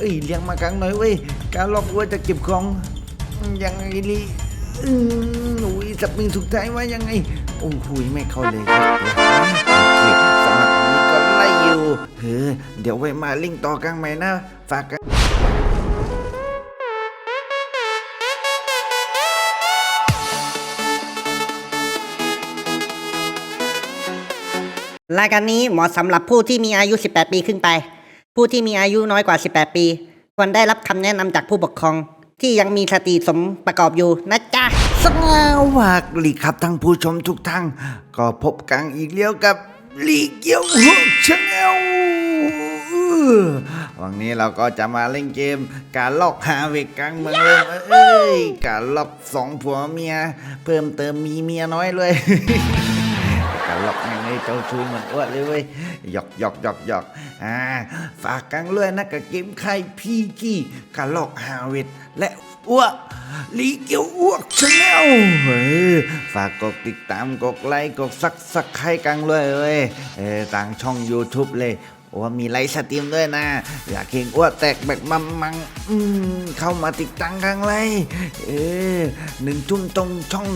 เอ้ยเลี้ยงมากลางหน่อยเว้ยการล็อกวัวจะเก็บของยังไงลีอืมอุ้ยสับมิงสุดท้ายว่ายังไงโอ้โหไม่เข้าเลยครับเคสำหรับวันนี้ก็ไล่อยู่เฮ้อเดี๋ยวไว้มาลิงต่อกลางใหม่นะฝากกันรายการนี้เหมาะสำหรับผู้ที่มีอายุ 18 ปีขึ้นไป ผู้ที่มีอายุน้อยกว่า 18 ปี ควรได้รับคำแนะนำจากผู้ปกครอง ที่ยังมีสติสมประกอบอยู่นะจ๊ะ สวัสดีครับท่านผู้ชมทุกท่านก็พบกันอีกแล้วกับลีเกียวหัวชาแนลวันนี้เราก็จะมาเล่นเกม การลอกหาเวกกลางเมืองเลยเอ้ย การลอกสองผัวเมีย เพิ่มเติมมีเมียน้อยเลย การลอกยังไงเจ้าชู้เหมือนอ้วนเลยเว้ยหยอกหยอกหยอกหยอกอ่าฝากกันเลยนะกับเกมไข่พีกี้กะหลอกฮาวิทและอ้วกลีเกียวอ้วกชาแนลเฮ้ยฝากกดติดตามกดไลค์กดซักสักให้กันเลยเว้ยเออต่างช่อง YouTube เลย ว่ามีไลฟ์สตรีมด้วยนะ อยากเห็นอ้วแตกแบบมัมมังอืมเข้ามาติดตั้งกันเลยเออหนึ่งทุ่มตรงช่อง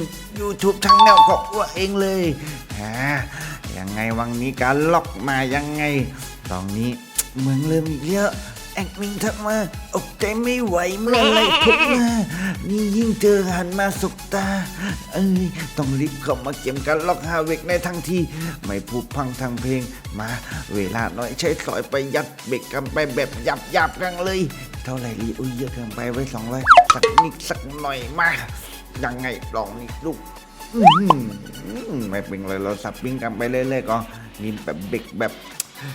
YouTube ช่างแนวของอ้วเองเลยฮะยังไงวันนี้การล็อกมายังไง ตอนนี้เมืองเริ่มอีกเยอะ แอดมินทักมาอกใจไม่ไหวเมื่อไรพบมานี่ยิ่งเจอหันมาสบตา เอ้ยต้องรีบเข้ามาเก็บการล็อกฮาเวกในทังที ไม่ผูกพังทางเพลงมา เวลาน้อยใช้สอยไปยัดเบรกกันไปแบบยับยับกันเลย เท่าไหร่ลีอุ้ยเยอะเกินไปไว้สองร้อยสักนิดสักหน่อยมายังไงลองนี่ลูกไม่เป็นไรเราสับปิ้งกันไปเรื่อยๆก่อนนี่แบบเบรกแบบ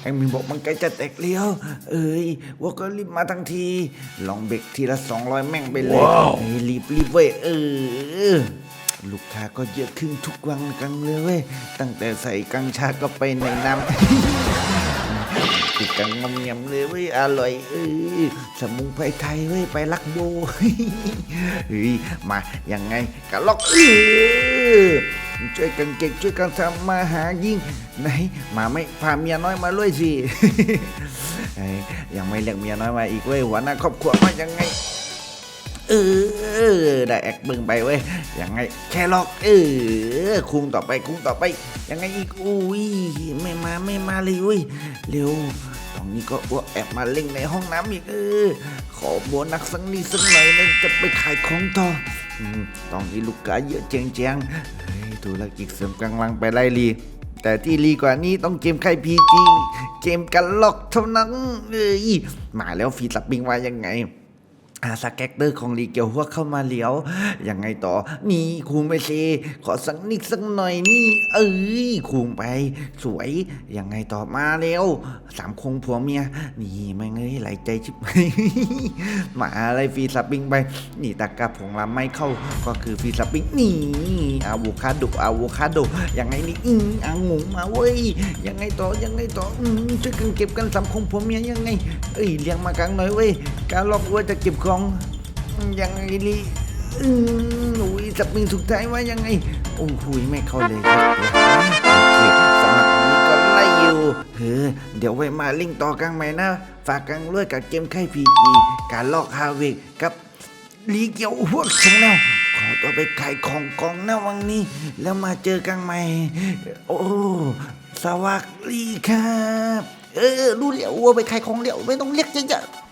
ไอ้มินบอกมันใกล้จะแตกเลี้ยว เอ้ยว่าก็รีบมาทั้งที ลองเบรกทีละสองร้อยแม่งไปเลยเฮ้ยรีบรีบเว้ยเออลูกค้าก็เยอะขึ้นทุกวันกันเลยเว้ย ตั้งแต่ใส่กัญชาก็ไปในน้ำติดกันงอมเงียมเลยเว้ย อร่อยเออสมุนไพรไทยเว้ย ไปลักโบเฮ้ยมา ยังไงกะล็อกเออ ช่วยกันเก่งช่วยกันทำมาหายิ่งไหนมาไม่พาเมียน้อยมาด้วยสิเฮ้ยยังไม่เรียกเมียน้อยมาอีกเว้ยหัวหน้าครอบครัวมายังไงเออได้แอคเบิ่งไปเว้ยยังไงแค่ล็อกเออคุมต่อไปคุมต่อไป ยังไงอีกอุ้ยไม่มาไม่มาเลยเว้ยเร็วตอนนี้ก็อ้วกแอบมาเล่นในห้องน้ำอีกเออขอโบนักสักนิดสักหน่อยนะจะไปขายของต่ออืมตอนนี้ลูกค้าเยอะเจียงเจียงเฮ้ย ธุรกิจเสริมกำลังไปไล่ลี แต่ที่ลีกว่านี้ต้องเกมไข่พีจีเกมกันล็อกเท่านั้นเอ้ยมาแล้วฟีสับปิงว่ายังไง อาสแกกเตอร์ของลีเกียวหัวเข้ามาเลียว ยังไงต่อ นี่คุงไปเซขอสักนิดสักหน่อยนี่ เอ้ยคุงไป สวย ยังไงต่อมาเร็ว สามคงผัวเมีย นี่ไม่เงยไหลใจชิบมาอะไรฟรีสปริงไป นี่ตะกร้าผงลำไม่เข้า ก็คือฟรีสปริงนี่อะโวคาโดอะโวคาโด ยังไงนี่อืออ่างงมาเว้ย ยังไงต่อ ยังไงต่อ อืมช่วยกันเก็บกันสามคงผัวเมียยังไง เอ้ยเลี้ยงมากลางหน่อยเว้ย การล็อกวัวจะเก็บอง ยังไงลีอืมอุ้ยสับมิงสุดท้ายว่ายังไง โอ้โหไม่เข้าเลยครับโอเคสำหรับวันนี้ก็ไล่อยู่เฮ้อเดี๋ยวไว้มาลิงต่อกันใหม่นะ ฝากกันด้วยกับเกมไข่พีจีการลอกฮาเวกกับลีเกียวพวกชาแนลขอตัวไปขายของกองนะวันนี้ แล้วมาเจอกันใหม่ โอ้สวัสดีครับ เออรู้แล้วว่าไปขายของเดี๋ยวไม่ต้องเรียกเยอะๆ